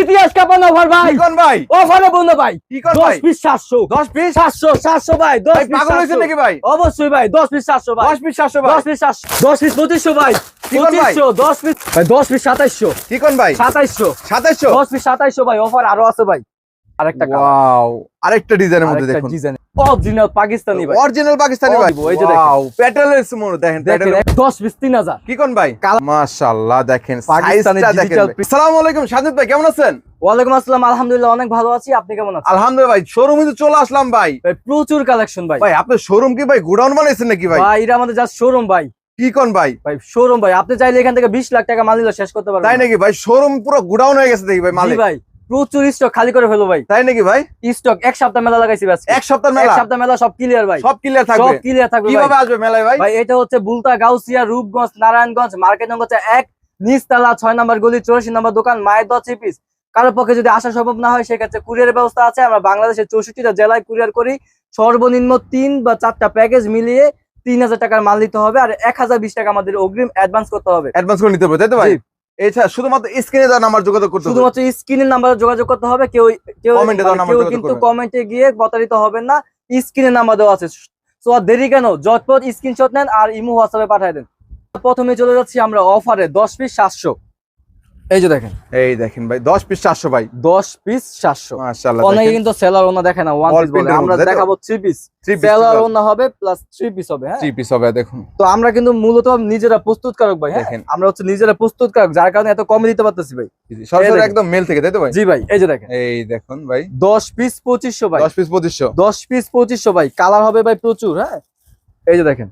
ইতিহাস কাপানো অফার ভাই। কোন ভাই? অফারে বন্ধু ভাই। কি কোন ভাই? পিস সাতশো। 10 পিস? সাতশো সাতশো ভাই দশ ভাই পিস পাগল নাকি ভাই? অবশ্যই ভাই দশ পিস সাতশো ভাই। 10 পিস 700 ভাই। দশ পিস 700 10 পিস 2500 ভাই। কি কোন ভাই? পঁচিশশো দশ পিস ভাই দশ পিস সাতাইশশো। কি কোন ভাই? সাতাইশশো। 2700 দশ পিস সাতাইশশো ভাই অফার আরও আছে ভাই। আরেকটা ওয়াও আরেকটা ডিজাইনের মধ্যে দেখুন। ডিজাইন অরিজিনাল পাকিস্তানি ভাই অরিজিনাল পাকিস্তানি ভাই এই যে দেখেন। প্যাটেলের সুমো দেখেন দেখেন প্যাটেল দশ পিস তিন হাজার। কি কোন ভাই মাশাআল্লাহ দেখেন পাকিস্তানি সাইজটা দেখেন। আসসালামু আলাইকুম সাজিদ ভাই কেমন আছেন? ওয়ালাইকুম আসসালাম আলহামদুলিল্লাহ অনেক ভালো আছি। আপনি কেমন আছেন? আলহামদুলিল্লাহ ভাই শোরুমে তো চলে আসলাম ভাই। ভাই প্রচুর কালেকশন ভাই। ভাই আপনার শোরুম কি ভাই গোডাউন বানাইছেন নাকি ভাই? ভাই এটা আমাদের জাস্ট শোরুম ভাই। কি কোন ভাই? ভাই শোরুম ভাই। আপনি চাইলে এখান থেকে বিশ লাখ টাকা মাল শেষ করতে পারবেন তাই নাকি ভাই? শোরুম পুরো গোডাউন হয়ে গেছে দেখি ভাই মালিক। ভাই। প্রচুর স্টক খালি করে ফেলো ভাই। তাই নাকি ভাই? স্টক এক সপ্তাহ মেলা লাগাইছি ব্যাস। এক সপ্তাহ এক মেলা সপ্তাহ মেলা সব ক্লিয়ার ভাই। সব ক্লিয়ার থাকবে। সব ক্লিয়ার থাকবে ভাই। কীভাবে আসবে মেলায় ভাই? ভাই এটা হচ্ছে বুলতা গাউসিয়া রূপগঞ্জ নারায়ণগঞ্জ মার্কেট নম্বর হচ্ছে এক নিচতলা ছয় নম্বর গলি চৌরাশি নম্বর দোকান মায়ের দশ পিস। কারোর পক্ষে যদি আসা সম্ভব না হয় সেক্ষেত্রে কুরিয়ারের ব্যবস্থা আছে। আমরা বাংলাদেশের চৌষট্টিটা জেলায় কুরিয়ার করি। সর্বনিম্ন তিন বা চারটা প্যাকেজ মিলিয়ে তিন হাজার টাকার মাল নিতে হবে। আর এক হাজার বিশ টাকা আমাদের অগ্রিম অ্যাডভান্স করতে হবে। অ্যাডভান্স করে নিতে হবে তাই তো ভাই। এছাড়া শুধুমাত্র স্ক্রিনে দেওয়া নাম্বার যোগাযোগ করতে শুধুমাত্র স্ক্রিনের নাম্বারে যোগাযোগ করতে হবে কেউ কেউ কেউ কিন্তু কমেন্টে গিয়ে প্রতারিত হবেন না স্ক্রিনের নাম্বার দেওয়া আছে। সো আর দেরি কেন? জটপট স্ক্রিনশট নেন আর ইমো হোয়াটসঅ্যাপে পাঠিয়ে দেন। প্রথমে চলে যাচ্ছি আমরা অফারে দশ পিস সাতশো। এই যে দেখেন। এই দেখেন ভাই 10 পিস 400 ভাই। দশ পিস সাতশো মাশাআল্লাহ অনেকে কিন্তু সেলার ওনা দেখে না ওয়ান পিস বলে। আমরা? দেখাবো থ্রি পিস 3 পিস সেলার ওনা হবে প্লাস থ্রি পিস হবে হ্যাঁ? 3 পিস হবে দেখুন। তো আমরা কিন্তু মূলত নিজেরা প্রস্তুতকারক ভাই হ্যাঁ? দেখেন। আমরা হচ্ছে নিজেরা প্রস্তুতকারক যার কারণে এত কমে দিতে পারতেছি ভাই। সরাসরি। একদম মেল থেকে তাই তো ভাই? জি ভাই এই যে দেখেন। এই দেখুন ভাই। দশ পিস পঁচিশশো ভাই। 10 পিস 2500 দশ পিস পঁচিশশো ভাই। কালার হবে ভাই প্রচুর হ্যাঁ? এই যে দেখেন।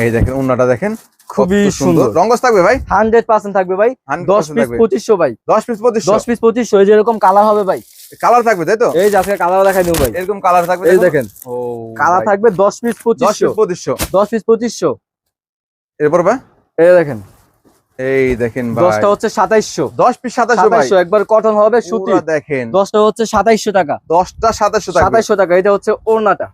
এই দেখেন ওন্নাটা দেখেন। খুবই সুন্দর। রঙ্গস থাকবে ভাই? হান্ড্রেড পার্সেন্ট থাকবে ভাই। 100% দশ পিস থাকবে। পঁচিশশো ভাই। 10 পিস 2500 দশ পিস পঁচিশশো এই যে এরকম কালার হবে ভাই। কালার থাকবে তাই তো? এই যে আজকে কালার দেখাই দেবো ভাই। এরকম কালার থাকবে এই দেখেন। ও কালার থাকবে দশ পিস 10 পঁচিশশো। পিস 2500 দশ পিস পঁচিশশো। এরপর ভাই? এই দেখেন। এই দেখেন ভাই। দশটা হচ্ছে সাতাইশশো। 10 পিস 2700 ভাই। সাতাইশশো একবার কটন হবে সুতি। দেখেন। দশটা হচ্ছে সাতাইশশো টাকা। 10টা 2700 টাকা সাতাইশশো টাকা এটা হচ্ছে ওড়নাটা।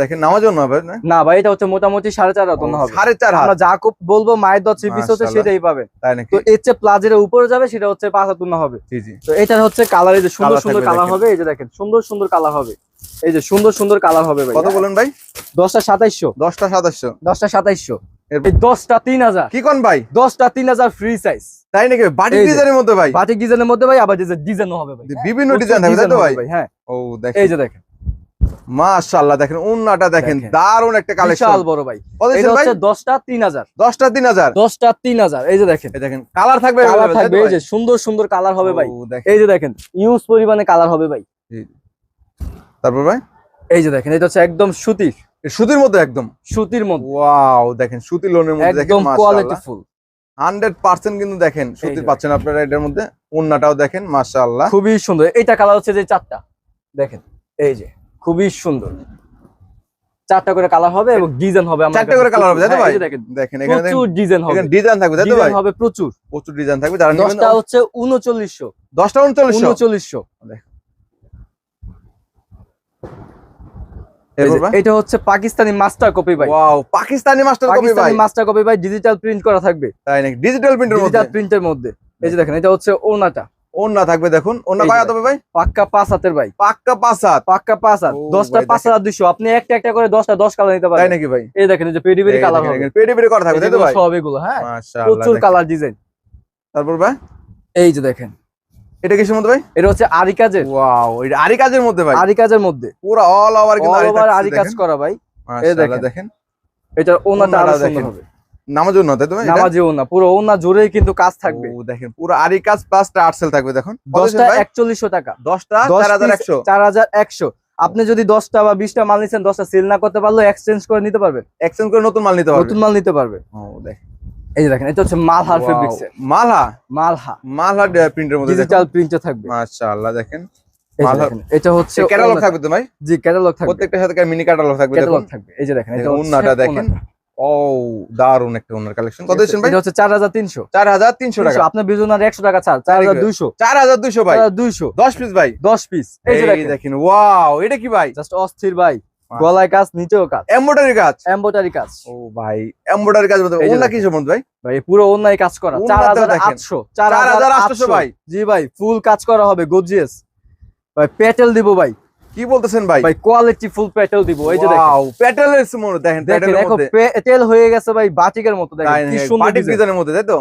দেখেন নামাজ হবে না না? ভাই এটা হচ্ছে মোটামুটি সাড়ে চার হবে। সাড়ে চার হাত? আমরা যা বলব মায়ের দশ পিস হচ্ছে সেটাই তাই নাকি? তো এর চেয়ে প্লাজের উপরে যাবে সেটা হচ্ছে পাঁচ হাত হবে। জি জি। তো এটা হচ্ছে কালার এই যে সুন্দর সুন্দর কালার হবে এই যে দেখেন সুন্দর সুন্দর কালার হবে। এই যে সুন্দর সুন্দর কালার হবে ভাই। কত বলেন ভাই? দশটা সাতাইশশো। 10টা 2700 দশটা সাতাইশশো। দশটা তিন হাজার। কি কোন ভাই? দশটা তিন হাজার ফ্রি সাইজ তাই নাকি? ডিজাইনের মধ্যে ভাই? বাটিক ডিজাইনের মধ্যে ভাই আবার ডিজাইনও হবে ভাই। বিভিন্ন ডিজাইন থাকবে তাই তো ভাই? হবে হ্যাঁ। ও দেখেন। এই যে দেখেন। মাশাআল্লাহ দেখেন ওন্নাটা দেখেন। দারুণ একটা কালেকশন বিশাল বড় ভাই। এটা হচ্ছে দশটা তিন হাজার। 10টা 3000 দশটা তিন হাজার এই যে দেখেন। এই দেখেন কালার থাকবে কালার থাকবে এই যে সুন্দর সুন্দর কালার হবে ভাই। এই যে দেখেন ইউজ পরিমাণে কালার হবে ভাই। তারপর ভাই? এই যে দেখেন এটা হচ্ছে একদম সুতির। সুতির মধ্যে একদম? সুতির মধ্যে। ওয়াও দেখেন সুতি লোনের মধ্যে দেখেন একদম কোয়ালিটি ফুল 100% কিন্তু দেখেন সুতির পাচ্ছেন আপনারা এটার মধ্যে। ওন্নাটাও দেখেন মাশাআল্লাহ। খুবই সুন্দর। এইটা কালার হচ্ছে যে চারটা। দেখেন এই যে। খুবই সুন্দর। চারটা করে কালার হবে এবং ডিজাইন হবে চারটে করে কালার হবে তাই হ্যাঁ, ভাই দেখেন এখানে প্রচুর ডিজাইন হবে। এখানে ডিজাইন থাকবে তাই তো ভাই? হবে প্রচুর। প্রচুর ডিজাইন থাকবে যারা নেবেন দশটা হচ্ছে উনচল্লিশশো। 10টা 3900 উনচল্লিশশো। এরপর ভাই? এটা হচ্ছে পাকিস্তানি মাস্টার কপি ভাই। ওয়াও পাকিস্তানি মাস্টার কপি ভাই। পাকিস্তানি মাস্টার কপি ভাই ডিজিটাল প্রিন্ট করা থাকবে। তাই নাকি? ডিজিটাল প্রিন্টের মধ্যে? ডিজিটাল প্রিন্টের মধ্যে। এই যে দেখেন এটা হচ্ছে ওনাটা ওন্না থাকবে দেখুন। ওন্না এই কয় হাত ভাই? পাক্কা পাঁচ হাতের ভাই। পাক্কা পাঁচ হাত। পাক্কা পাঁচ হাত। দশটা পাঁচ হাজার দুইশো। আপনি একটা একটা করে দশটা দশ কালার নিতে তাই নাকি ভাই? এই দেখেন এই যে পেডি পেডি কালার পেডি পেডি করা থাকবে তাই তো ভাই? সব এগুলো হ্যাঁ? মাশাআল্লাহ প্রচুর কালার ডিজাইন। তারপর ভাই? এই যে দেখেন। এটা কিসের মধ্যে ভাই? এটা হচ্ছে আরি কাজের। ওয়াও এটা আরি কাজের মধ্যে ভাই? আরি কাজের মধ্যে। পুরো অল ওভার কিন্তু আরি কাজ করা ভাই। মাশাআল্লাহ দেখেন। দেখেন। এটা ওনাটা আরও সুন্দর হবে। নামাজ জন্য তাই তো এটা? ওনা পুরো ওনা জোরেই কিন্তু কাজ থাকবে। ও, দেখেন পুরো আরি কাজ প্লাস টার্সেল থাকবে দেখুন। দশটা একচল্লিশশো টাকা। দশটা দশ চার হাজার piece একশো। চার হাজার একশো। আপনি যদি দশটা বা বিশটা মাল নিচ্ছেন দশটা সেল না করতে পারলেও এক্সচেঞ্জ করে নিতে পারবেন। এক্সচেঞ্জ করে নতুন মাল নিতে পারবে নতুন মাল নিতে পারবে ও, দেখেন। এই যে দেখেন এটা হচ্ছে মালহার ফেব্রিক্স মালহা? মালহা। মালহা প্রিন্টের মধ্যে ডিজিটাল প্রিন্টে থাকবে। মাশাআল্লাহ দেখেন। এটা হচ্ছে ক্যাটালগ থাকবে তো ভাই? জি ক্যাটালগ থাকবে। প্রত্যেকটার সাথে মিনি ক্যাটালগ থাকবে ক্যাটালগ থাকবে। এই যে দেখেন এটা ওনাটা দেখেন। ও দারুণ একটা ওনার কালেকশন কত দিচ্ছেন ভাই? হচ্ছে টাকা। আপনার বিজনার টাকা ছাড় ভাই। পিস ভাই। দশ পিস এই যে দেখেন। ওয়াও এটা কি ভাই? জাস্ট অস্থির ভাই। গলায় কাজ নিচেও কাজ। এমব্রয়ডারি কাজ? এম্বোটারি কাজ। ও ভাই এমব্রয়ডারি কাজ বলতে কি সম্বন্ধ ভাই? ভাই পুরো কাজ করা। চার ওড়নাতেও হাজার দেখেন। আটশো। চার 4800 ভাই। জি ভাই ফুল কাজ করা হবে গর্জিয়াস। ভাই পেটেল দিব ভাই। কি বলতেছেন ভাই? ভাই কোয়ালিটি ফুল পেটেল দিব এই যে দেখেন। ওয়াও প্যাটেলের মধ্যে দেখেন প্যাটেলের মধ্যে। পেটেল হয়ে গেছে ভাই বাটিকের মতো দেখেন কি সুন্দর বাটিক। ডিজাইনের মধ্যে তাই তো?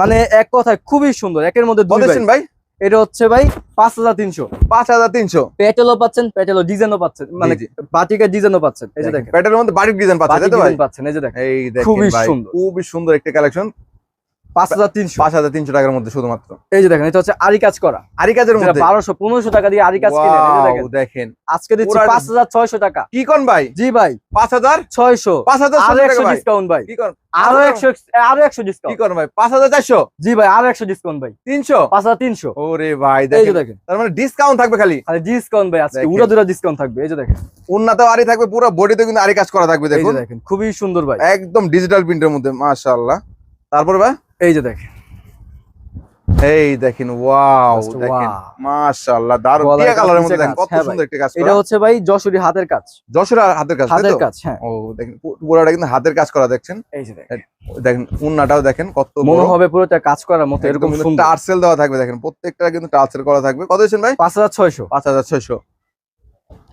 মানে এক কথায় খুবই সুন্দর একের মধ্যে দুই ভাই। এটা হচ্ছে ভাই পাঁচ হাজার তিনশো। পাঁচ হাজার তিনশো। পেটেলও পাচ্ছেন পেটেলও ডিজাইনও পাচ্ছেন মানে। বাটিকের ডিজাইনও পাচ্ছেন এই যে দেখেন প্যাটেলের মধ্যে বাটিক ডিজাইন পাচ্ছেন তাই তো ভাই? ডিজাইন পাচ্ছেন এই যে দেখেন খুবই সুন্দর। খুবই সুন্দর একটা কালেকশন পাঁচ হাজার তিনশো। পাঁচ হাজার তিনশো টাকার মধ্যে শুধুমাত্র। এই যে দেখেন এটা হচ্ছে আরি কাজ করা। আরি কাজের মধ্যে? বারোশো পনেরোশো টাকা দিয়ে আরি কাজ দেখেন। আজকে দিচ্ছি পাঁচ হাজার ছয়শো টাকা। কি কোন ভাই? জি ভাই। পাঁচ হাজার? ছয়শো। পাঁচ হাজার একশো ডিসকাউন্ট ভাই। কি আরও একশো আরও একশো কি ভাই? পাঁচ হাজার চারশো? জি ভাই আরও একশো ডিসকাউন্ট ভাই। তিনশো? পাঁচ হাজার তিনশো। ওরে ভাই দেখেন। তার মানে ডিসকাউন্ট থাকবে খালি। ডিসকাউন্ট ভাই আজকে দেখেন। উড়া দুরা ডিসকাউন্ট থাকবে এই যে দেখেন। উন্নত আরি থাকবে পুরো বডিতে কিন্তু আরি কাজ করা থাকবে দেখুন। দেখেন খুবই সুন্দর ভাই। একদম ডিজিটাল প্রিন্টের মধ্যে মাশাআল্লাহ। তারপর ভাই? এই যে দেখেন। এই দেখেন ওয়াও দেখেন। মাশাআল্লাহ দারুণ। টিয়া কালারের মধ্যে দেখেন কত হ্যাঁ সুন্দর একটা কাজ। এটা হচ্ছে ভাই যশোরি হাতের কাজ। যশোরি হাতের কাজ হাতের কাজ হ্যাঁ। ও দেখেন পুরোটা কিন্তু হাতের কাজ করা দেখছেন? এই যে দেখেন। দেখেন উন্নাটাও দেখেন কত মনে হবে পুরোটা কাজ করার মতো এরকম সুন্দর। টার্সেল দেওয়া থাকবে দেখেন প্রত্যেকটা কিন্তু টার্সেল করা থাকবে। কত দেন ভাই? 5600 5600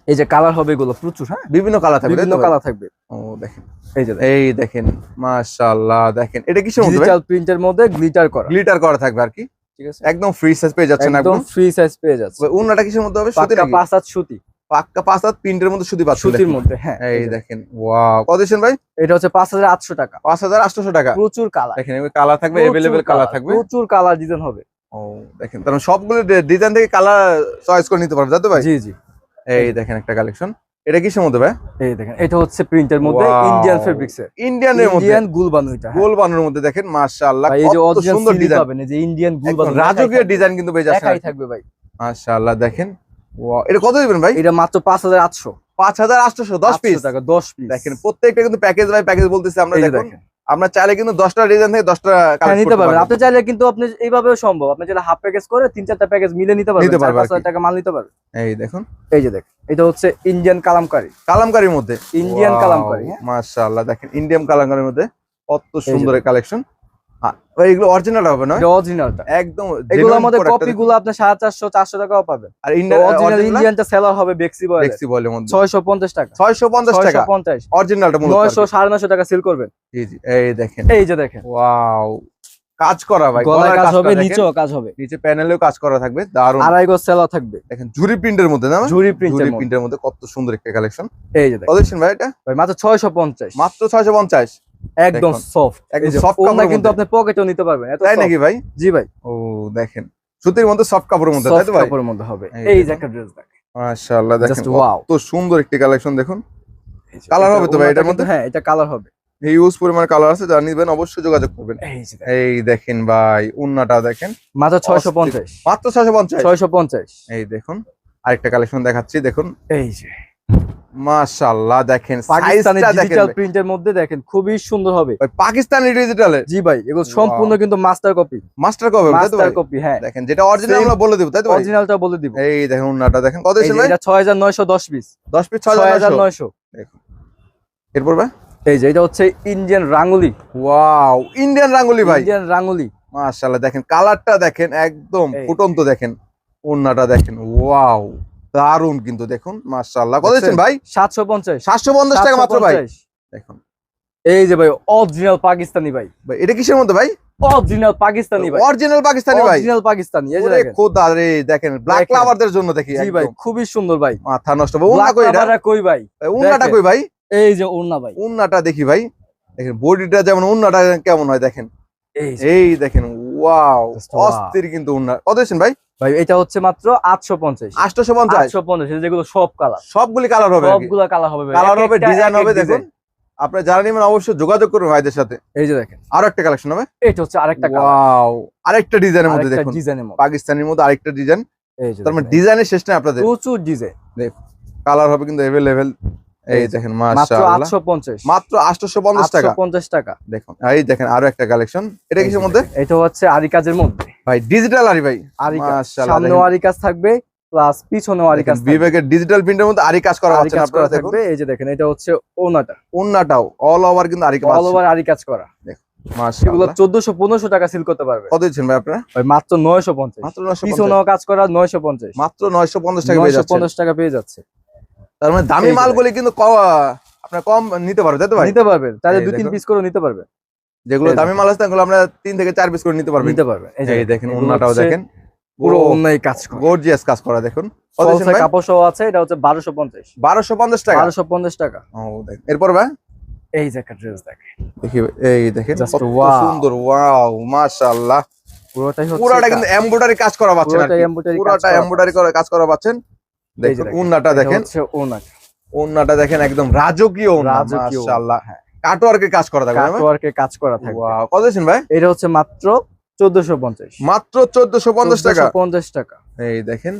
এই যে কালার হবে এগুলো প্রচুর হ্যাঁ? বিভিন্ন কালার থাকবে বিভিন্ন কালার থাকবে। ও দেখেন এই যে এই দেখেন মাশাআল্লাহ দেখেন এটা কিসের মধ্যে ডিজিটাল প্রিন্টের মধ্যে গ্লিটার করা। গ্লিটার করা থাকবে আর কি? ঠিক আছে? একদম ফ্রি সাইজ পেয়ে যাচ্ছেন একদম ফ্রি সাইজ পেয়ে যাচ্ছে উন্নাটা কিসের মধ্যে হবে? সুতি নাকি? পাঁচ হাত সুতি। পাক্কা পাঁচ হাত প্রিন্টের মধ্যে সুতি পাচ্ছেন সুতির মধ্যে হ্যাঁ এই দেখেন ওয়াও কত ভাই? এটা হচ্ছে পাঁচ হাজার আটশো টাকা। পাঁচ হাজার আটশোশো টাকা। প্রচুর কালার দেখেন কালার থাকবে এভেলেবেল কালার থাকবে। প্রচুর কালার ডিজাইন হবে। ও দেখেন তার মানে সবগুলো ডিজাইন থেকে কালার চয়েস করে নিতে পারবে তাই তো ভাই? জি জি। এই দেখেন একটা কালেকশন। এটা কিসের মধ্যে ভাই? এই দেখেন এটা হচ্ছে প্রিন্টের মধ্যে ইন্ডিয়ান ফেব্রিক্স এর। ইন্ডিয়ানের মধ্যে। ইন্ডিয়ান গুলবানু এটা হ্যাঁ। গোল বানানোর মধ্যে দেখেন মাশাআল্লাহ এই যে কত অরিজিনাল সুন্দর ডিজাইন পাবেন এই যে ইন্ডিয়ান গুলবানু রাজকীয় ডিজাইন কিন্তু যাচ্ছেন। একাই থাকবে ভাই। মাশাআল্লাহ দেখেন। ওয়াও এটা কত দিবেন ভাই? এটা মাত্র পাঁচ হাজার আটশো। পাঁচ হাজার আটশোশো দশ পিস টাকা দশ পিস দেখেন প্রত্যেকটা কিন্তু প্যাকেজ বাই প্যাকেজ বলতেছি আমরা দেখেন। আমরা চাইলে কিন্তু দশটা ডিজাইন থেকে দশটা হ্যাঁ নিতে পারবেন। আপনি চাইলে কিন্তু আপনি এইভাবেও সম্ভব। আপনি চাইলে হাফ প্যাকেজ করে তিন চারটা প্যাকেজ মিলে নিতে পারবেন। নিতে চার পাঁচ হাজার টাকা মাল নিতে পারবেন। এই দেখুন। এই যে দেখুন এটা হচ্ছে ইন্ডিয়ান কালামকারী। কালামকারীর মধ্যে। ইন্ডিয়ান কালামকারি হ্যাঁ। মাশাআল্লাহ দেখেন ইন্ডিয়ান কালামকারির মধ্যে কত সুন্দর কালেকশন এগুলো অরিজিনাল হবে না অরিজিনালটা একদম এগুলোর মধ্যে আপনি টাকাও পাবেন আর অরিজিনাল ইন্ডিয়ানটা সেলার হবে বেক্সি বয়েল মধ্যে। টাকা। 650 টাকা? অরিজিনালটা মূলত সেল করবেন। জি জি এই দেখেন। এই যে দেখেন। ওয়াও কাজ করা ভাই গলার কাজ হবে নিচেও কাজ হবে। নিচে প্যানেলেও কাজ করা থাকবে দারুণ। আড়াই গজ সেলার থাকবে। দেখেন ঝুরি প্রিন্টের মধ্যে না ঝুরি প্রিন্টের ঝুরি মধ্যে। প্রিন্টের মধ্যে কত সুন্দর একটা কালেকশন এই যে দেখেন। ভাই এটা? ভাই মাত্র ছয়শো পঞ্চাশ। মাত্র ছয়শো পঞ্চাশ। একদম সফট একদম সফট কাপড়ের কিন্তু। আপনি পকেটেও নিতে পারবেন এত তাই নাকি ভাই? জি ভাই। ও দেখেন সুতির মধ্যে সফট কাপড়ের মধ্যে তাই তো ভাই? কাপড়ের মধ্যে হবে। এই এই যে একটা ড্রেস দেখ। মাশাআল্লাহ দেখেন কত সুন্দর একটি কালেকশন দেখুন। Colour হবে তো ভাই এটার মধ্যে? হ্যাঁ এটা কালার হবে। হিউজ পরিমাণ কালার আছে যারা নিবেন অবশ্যই যোগাযোগ করবেন। এই এই দেখেন ভাই উন্নাটা দেখেন। মাত্র ছয়শো অস্থির। পঞ্চাশ। মাত্র ছয়শো পঞ্চাশ? ছয়শো পঞ্চাশ। এই দেখুন আরেকটা কালেকশন দেখাচ্ছি দেখুন। এই যে। মাশাআল্লাহ দেখেন পাকিস্তানি দেখেন ডিজিটাল প্রিন্টের মধ্যে দেখেন খুবই সুন্দর হবে। ভাই, পাকিস্তানি ডিজিটালের জি ভাই এগুলো সম্পূর্ণ কিন্তু মাস্টার কপি মাস্টার তো মাস্টার কপি হ্যাঁ। দেখেন যেটা অরিজিনাল আমরা বলে দেব তাই তো? অরিজিনালটা বলে দিব। এই দেখেন উন্নাটা দেখেন কত ভাই? এটা ছয় হাজার নয়শো দশ পিস 10 পিস ছয় হাজার 6900 নয়শো। এরপর ভাই? এই যে এটা হচ্ছে ইন্ডিয়ান রাঙ্গুলি ওয়াও ইন্ডিয়ান রাঙ্গুলি ভাই। ইন্ডিয়ান রাঙ্গুলি মাশাআল্লাহ দেখেন কালারটা দেখেন একদম ফুটন্ত দেখেন উন্নাটা দেখেন ওয়াও দারুণ কিন্তু দেখুন মাশাআল্লাহ। কত? দিচ্ছেন ভাই? সাতশো পঞ্চাশ। 750 টাকা মাত্র ভাই। 750 দেখুন। এই যে ভাই অরিজিনাল পাকিস্তানি ভাই। ভাই এটা কিসের মধ্যে ভাই? অরিজিনাল পাকিস্তানি ভাই। অরিজিনাল পাকিস্তানি ভাই। অরিজিনাল পাকিস্তানি এই যে ওরে দেখেন। খোদা রে দেখেন ব্ল্যাক লাভারদের জন্য দেখি জি ভাই খুবই সুন্দর ভাই। মাথা নষ্ট ভাই উন্না কই এটা? কই ভাই? উন্নাটা কই ভাই? এই যে ভাই। উন্নাটা দেখি ভাই। দেখেন বডিটা যেমন উন্নাটা কেমন হয় দেখেন। এই দেখেন ওয়াও অস্থির কিন্তু উন্না। কত ভাই? ভাই এটা হচ্ছে মাত্র আটশো পঞ্চাশ। আটশোশো পঞ্চাশ। আটশো পঞ্চাশ যেগুলো সব কালার সবগুলি কালার হবে। সবগুলা কালার হবে কালার হবে ডিজাইন হবে দেখুন। আপনার যারা নেবেন অবশ্যই যোগাযোগ করুন ভাইদের সাথে। এই যে দেখেন। আরও একটা কালেকশন হবে? এটা হচ্ছে আরেকটা ওয়াও আরেকটা ডিজাইনের মধ্যে দেখুন। ডিজাইনের মধ্যে। পাকিস্তানের মধ্যে আরেকটা ডিজাইন এই যে তার মানে ডিজাইনের শেষ নাই আপনাদের। প্রচুর ডিজাইন কালার হবে কিন্তু এভেলেবেল এই দেখেন মাত্র মাশাআল্লাহ আটশো পঞ্চাশ। মাত্র 850 টাকা। পঞ্চাশ টাকা। দেখুন এই দেখেন আরও একটা কালেকশন এটা কিসের মধ্যে? এটা হচ্ছে আরি কাজের মধ্যে। ভাই ডিজিটাল আরি ভাই। আরি মাশাআল্লাহ সামনেও আরি কাজ থাকবে প্লাস পিছনেও আরি কাজ বিবেকের ডিজিটাল প্রিন্টের মধ্যে আরি কাজ করা আরি আপনারা দেখুন। থাকবে। এই যে দেখেন এটা হচ্ছে ওনাটা। ওন্নাটাও অল ওভার কিন্তু আরি কাজ অল ওভার আরি কাজ করা এগুলো চোদ্দশো পনেরোশো টাকা সিল করতে পারবে। কত দিচ্ছেন ভাই আপনারা? মাত্র নয়শো পঞ্চাশ। মাত্র 950 পিছনেও কাজ করা নয়শো পঞ্চাশ। মাত্র 950 টাকা নয়শো পঞ্চাশ টাকা পেয়ে যাচ্ছে। তার মানে দামি মালগুলি কিন্তু আপনার কম নিতে পারবে তাই তো ভাই? নিতে পারবেন তাহলে দুই তিন পিস করে নিতে পারবে। যেগুলো দামি মাল আছে সেগুলো আমরা তিন থেকে চার পিস করে নিতে পারবেন নিতে পারবে। এই দেখেন ওন্নাটাও দেখেন। পুরো অন্যায় কাজ করা। গর্জিয়াস কাজ করা দেখুন। কাপড় সহ আছে এটা হচ্ছে বারোশো পঞ্চাশ। 1250 টাকা? বারোশো পঞ্চাশ টাকা। ও দেখেন। এরপর ভাই? এই যে একটা ড্রেস দেখে দেখি এই দেখেন কত সুন্দর ওয়াও মাশাআল্লাহ। পুরোটাই হচ্ছে পুরাটা কিন্তু এমব্রয়ডারি কাজ করা পাচ্ছেন পুরোটা এমব্রয়ডারি করে কাজ করা পাচ্ছেন। দেখুন উন্নাটা দেখেন। হচ্ছে উন্নাটা দেখেন একদম রাজকীয় মাশাআল্লাহ হ্যাঁ। কাটওয়ার্কে কাজ করা থাকবে কাটওয়ার্কে কাজ করা থাকবে। ওয়াও কত ভাই? এটা হচ্ছে মাত্র চোদ্দশো পঞ্চাশ। মাত্র 1450 টাকা? পঞ্চাশ টাকা। এই দেখেন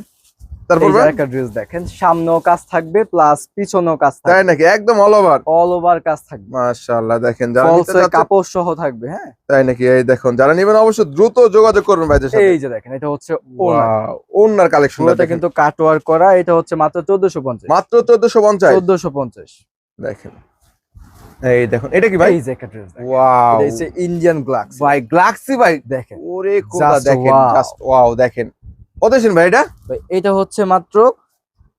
তারপর এই যে ভাই একটা ড্রেস দেখেন সামনেও কাজ থাকবে প্লাস পিছনেও কাজ তাই নাকি? একদম অল ওভার অল ওভার কাজ থাকবে। মাশাআল্লাহ দেখেন যারা কাপড় সহ থাকবে হ্যাঁ? তাই নাকি? এই দেখুন যারা নেবেন অবশ্যই দ্রুত যোগাযোগ করবেন ভাইদের সাথে। এই যে দেখেন এটা হচ্ছে ওনার পুরোটা কিন্তু করা এটা হচ্ছে মাত্র চোদ্দশো পঞ্চাশ। মাত্র 1450 চোদ্দশো পঞ্চাশ। দেখেন। এই দেখুন এটা কি ভাই? এই যে একটা ড্রেস ওয়াও এটা ইন্ডিয়ান গ্লাক্স ভাই গ্লাক্সি ভাই। দেখেন। ওরে কোথা দেখেন জাস্ট ওয়াও দেখেন। কত দিন ভাই এটা? এটা হচ্ছে মাত্র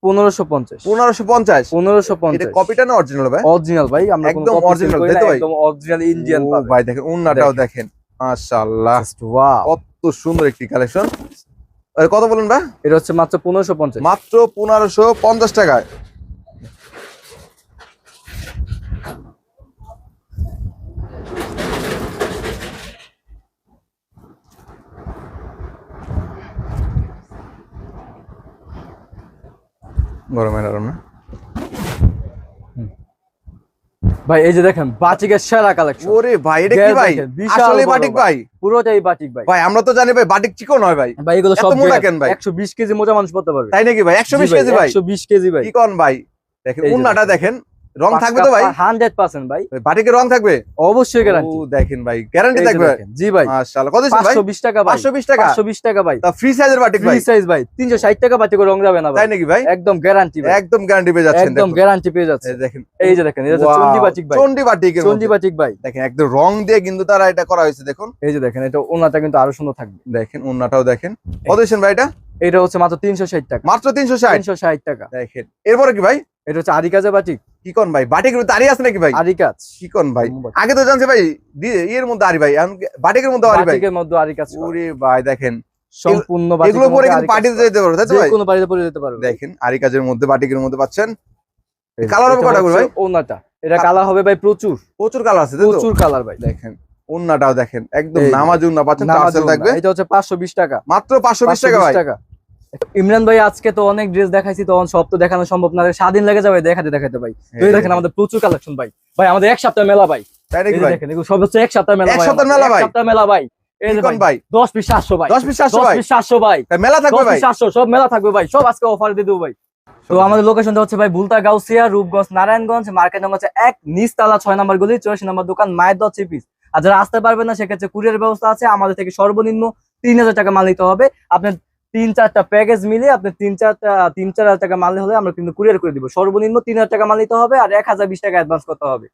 পনেরোশো পঞ্চাশ। 1550 পনেরোশো পঞ্চাশ। কপিটা না অরিজিনাল ভাই? অরিজিনাল ভাই আমরা একদম অরিজিনাল? একদম অরিজিনাল ইন্ডিয়ান ভাই দেখেন উন্নাটাও দেখেন। মাশাআল্লাহ। ওয়াও কত সুন্দর একটি কালেকশন কত বলুন ভাই? এটা হচ্ছে মাত্র পনেরোশো পঞ্চাশ। মাত্র 1550 টাকায়। গরমের আরাম। না ভাই এই যে দেখেন বাটিকের সেরা কালেকশন ওরে ভাই এটা কি ভাই? বিশাল আসলে বাটিক ভাই। পুরোটাই বাটিক ভাই। ভাই আমরা তো জানি ভাই বাটিক চিকন হয় ভাই। ভাই এগুলো সব মোটা কেন ভাই? একশো বিশ কেজি মোটা মানুষ পড়তে পারবে। তাই নাকি ভাই? 120 কেজি ভাই? একশো বিশ কেজি ভাই। কি কোন ভাই। দেখেন উন্নাটা দেখেন। রং থাকবে তো ভাই? হান্ড্রেড পার্সেন্ট ভাই। বাটিকের রং থাকবে? অবশ্যই গ্যারান্টি ও দেখেন ভাই গ্যারান্টি থাকবে। জি ভাই। মাশাআল্লাহ। কত ভাই? পাঁচশো বিশ টাকা ভাই। 520 টাকা? পাঁচশো বিশ টাকা ভাই। তা ফ্রি সাইজের বাটিক ফ্রি সাইজ ভাই। তিনশো ষাট টাকা বাটি করে রং যাবে না ভাই। তাই নাকি ভাই? একদম গ্যারান্টি ভাই। একদম গ্যারান্টি পেয়ে যাচ্ছেন একদম গ্যারান্টি পেয়ে যাচ্ছে। দেখেন। এই যে দেখেন এটা চন্ডি বাটিক ভাই। চন্ডি বাটিকের চন্ডি বাটিক ভাই। দেখেন একদম রং দিয়ে কিন্তু তারা এটা করা হয়েছে দেখুন। এই যে দেখেন এটা ওনাটা কিন্তু আরও সুন্দর থাকবে। দেখেন উন্নাটাও দেখেন। কত ভাই এটা? এটা হচ্ছে মাত্র তিনশো ষাট টাকা। মাত্র 360 তিনশো ষাট টাকা। দেখেন। এরপরে কি ভাই? এটা হচ্ছে কাজে বাটিক। কি কোন ভাই? বাটিকের আছে নাকি ভাই? আদি কাজ কি কোন ভাই? আগে তো জানছি ভাই এর মধ্যে আরি ভাই বাটিকের মধ্যে আরি ভাই? বাটিকের মধ্যে আদি কাজ ওরে ভাই দেখেন। সম্পূর্ণ এগুলো পরে কিন্তু পার্টিতে যেতে পারবে তাই তো ভাই? কোনো বাড়িতে পরে যেতে পারবে দেখেন আরি কাজের মধ্যে বাটিকের মধ্যে পাচ্ছেন। কালার হবে কটা করে ভাই? ওনাটা এটা কালার হবে ভাই প্রচুর। প্রচুর কালার আছে প্রচুর কালার ভাই। দেখেন দেখেন একদম নামাজ উন্না পাচ্ছেন এটা হচ্ছে পাঁচশো বিশ টাকা। মাত্র পাঁচশো বিশ টাকা 520 ভাই। টাকা। ইমরান ভাই আজকে তো অনেক ড্রেস দেখাইছি তখন সব তো দেখানো সম্ভব না। স্বাধীন লেগে যাবে দেখাতে দেখাতে ভাই। তো এই দেখেন আমাদের প্রচুর কালেকশন ভাই। ভাই আমাদের এক সপ্তাহ মেলা ভাই। তাই দেখেন সব হচ্ছে এক সপ্তাহ মেলা? সপ্তাহ মেলা ভাই? তাই আমাদের লোকেশনটা হচ্ছে ভাই বুলতা গাউসিয়া রূপগঞ্জ নারায়ণগঞ্জ মার্কেট নম্বর হচ্ছে এক নিচতলা ছয় নম্বর গলি চৌরাশি নম্বর দোকান মায়ের দশ পিস। আর যারা আসতে পারবেন না সেক্ষেত্রে কুরিয়ার ব্যবস্থা আছে। আমাদের থেকে সর্বনিম্ন তিন হাজার টাকা মাল নিতে হবে। আপনার তিন চারটা প্যাকেজ মিলে আপনি তিন চারটা, তিন চার হাজার টাকা মাল হলে আমরা কিন্তু কুরিয়ার করে দিব। সর্বনিম্ন তিন হাজার টাকা মাল নিতে হবে আর এক হাজার বিশ টাকা অ্যাডভান্স করতে হবে।